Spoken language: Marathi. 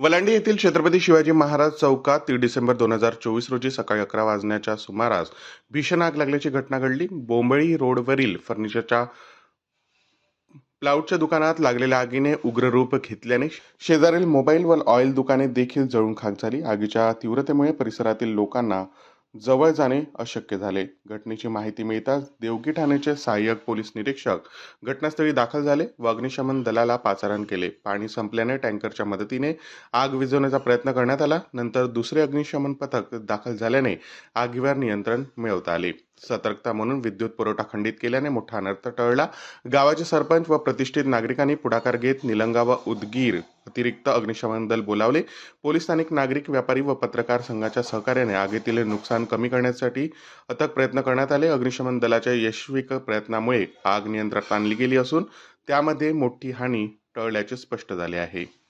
वलांडी येथील छत्रपती शिवाजी महाराज चौकात तीन डिसेंबर दोन हजार चोवीस रोजी सकाळी अकरा वाजण्याच्या सुमारास भीषण आग लागल्याची घटना घडली. बोंबळी रोडवरील फर्निचरच्या प्लाऊडच्या दुकानात लागलेल्या आगीने उग्र रूप घेतल्याने शेजारील मोबाईल व ऑइल दुकाने देखील जळून खाक झाली. आगीच्या तीव्रतेमुळे परिसरातील लोकांना जवळ जाणे अशक्य झाले. घटनेची माहिती मिळताच देवगी ठाण्याचे सहाय्यक पोलीस निरीक्षक घटनास्थळी दाखल झाले व अग्निशमन दलाला पाचारण केले. पाणी संपल्याने टँकरच्या मदतीने आग विझवण्याचा प्रयत्न करण्यात आला. नंतर दुसरे अग्निशमन पथक दाखल झाल्याने आगीवर नियंत्रण मिळवता आले. सतर्कता म्हणून विद्युत पुरवठा खंडित केल्याने मोठा अनर्थ टळला. गावाचे सरपंच व प्रतिष्ठित नागरिकांनी पुढाकार घेत निलंगा व उदगीर अतिरिक्त अग्निशमन दल बोलावले. पोलीस स्थानिक नागरिक व्यापारी व पत्रकार संघाच्या सहकार्याने आगीतील नुकसान कमी करण्यासाठी अथक प्रयत्न करण्यात आले. अग्निशमन दलाच्या यशस्वी प्रयत्नामुळे आग नियंत्रणात आणली गेली असून त्यामध्ये मोठी हानी टळल्याचे स्पष्ट झाले आहे.